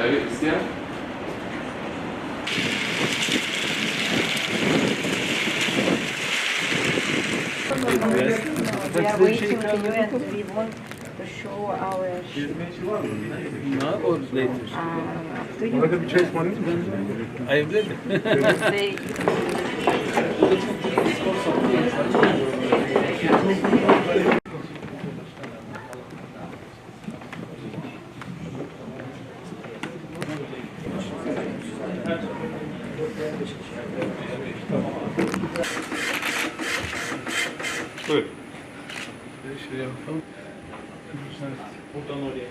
Evet isteyen? We are waiting to you and we want to show our Now or later? uh, to you. Orada bir çay ısmarlayayım mı? I am ready. They, Buyur. Şuraya bakalım.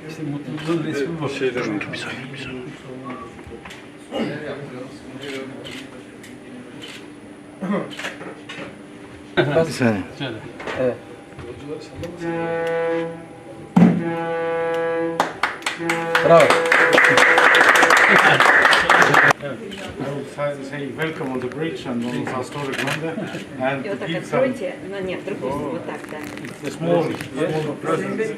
İşte mutluluğun resmi bu. Şeyden Bir saniye. Şöyle. Bravo. I will say- say welcome on the bridge and on the historic Monday. And и вот так give some откройте, но нет, в другую сторону, вот так, да. small, small presents.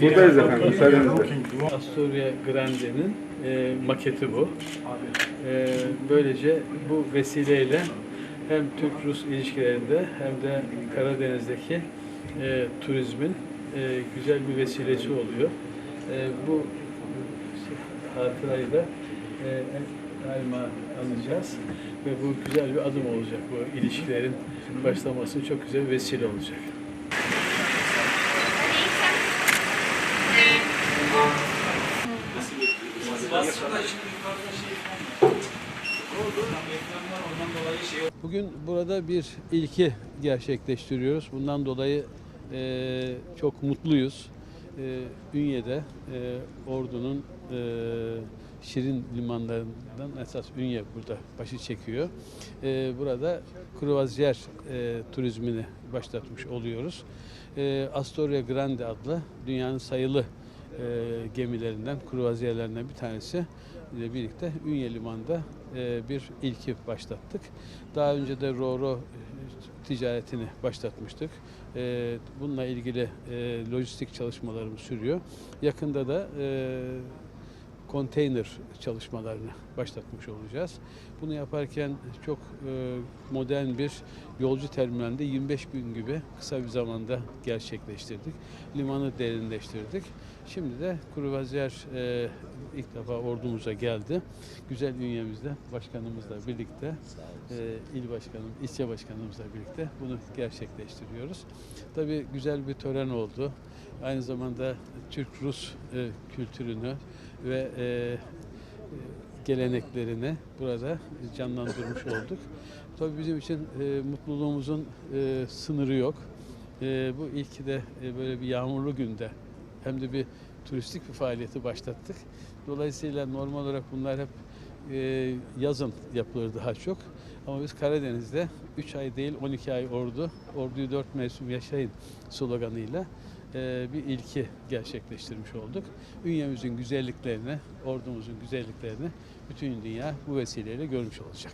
Buradayız efendim. Müsaadenizle. Looking to Astoria Grande'nin e, maketi bu. E, böylece bu vesileyle hem Türk-Rus ilişkilerinde hem de Karadeniz'deki e, turizmin e, güzel bir vesilesi oluyor. E, bu hatırayı da e, daima anacağız ve bu güzel bir adım olacak. Bu ilişkilerin başlaması çok güzel vesile olacak. Bugün burada bir ilki gerçekleştiriyoruz. Bundan dolayı e, çok mutluyuz. E, Ünye'de e, Ordu'nun e, Şirin limanlarından esas Ünye burada başı çekiyor. E, burada kruvazyer e, turizmini başlatmış oluyoruz. E, Astoria Grande adlı dünyanın sayılı e, gemilerinden, kruvaziyerlerinden bir tanesi ile birlikte Ünye Limanı'nda e, bir ilki başlattık. Daha önce de Roro e, ticaretini başlatmıştık. E, bununla ilgili e, lojistik çalışmalarımız sürüyor. Yakında da e, konteyner çalışmalarını başlatmış olacağız. Bunu yaparken çok e, modern bir yolcu terminalinde 25 gün gibi kısa bir zamanda gerçekleştirdik. Limanı derinleştirdik. Şimdi de kruvazyer e, ilk defa ordumuza geldi. Güzel ünyemizde başkanımızla birlikte, e, il başkanım, ilçe başkanımızla birlikte bunu gerçekleştiriyoruz. Tabii güzel bir tören oldu. Aynı zamanda Türk-Rus kültürünü ve e, e, geleneklerini burada canlandırmış olduk. Tabii bizim için e, mutluluğumuzun e, sınırı yok. E, bu ilk de e, böyle bir yağmurlu günde hem de bir turistik bir faaliyeti başlattık. Dolayısıyla normal olarak bunlar hep e, yazın yapılır daha çok. Ama biz Karadeniz'de 3 ay değil 12 ay ordu, orduyu 4 mevsim yaşayın sloganıyla bir ilki gerçekleştirmiş olduk. Ünyemizin güzelliklerini, ordumuzun güzelliklerini bütün dünya bu vesileyle görmüş olacak.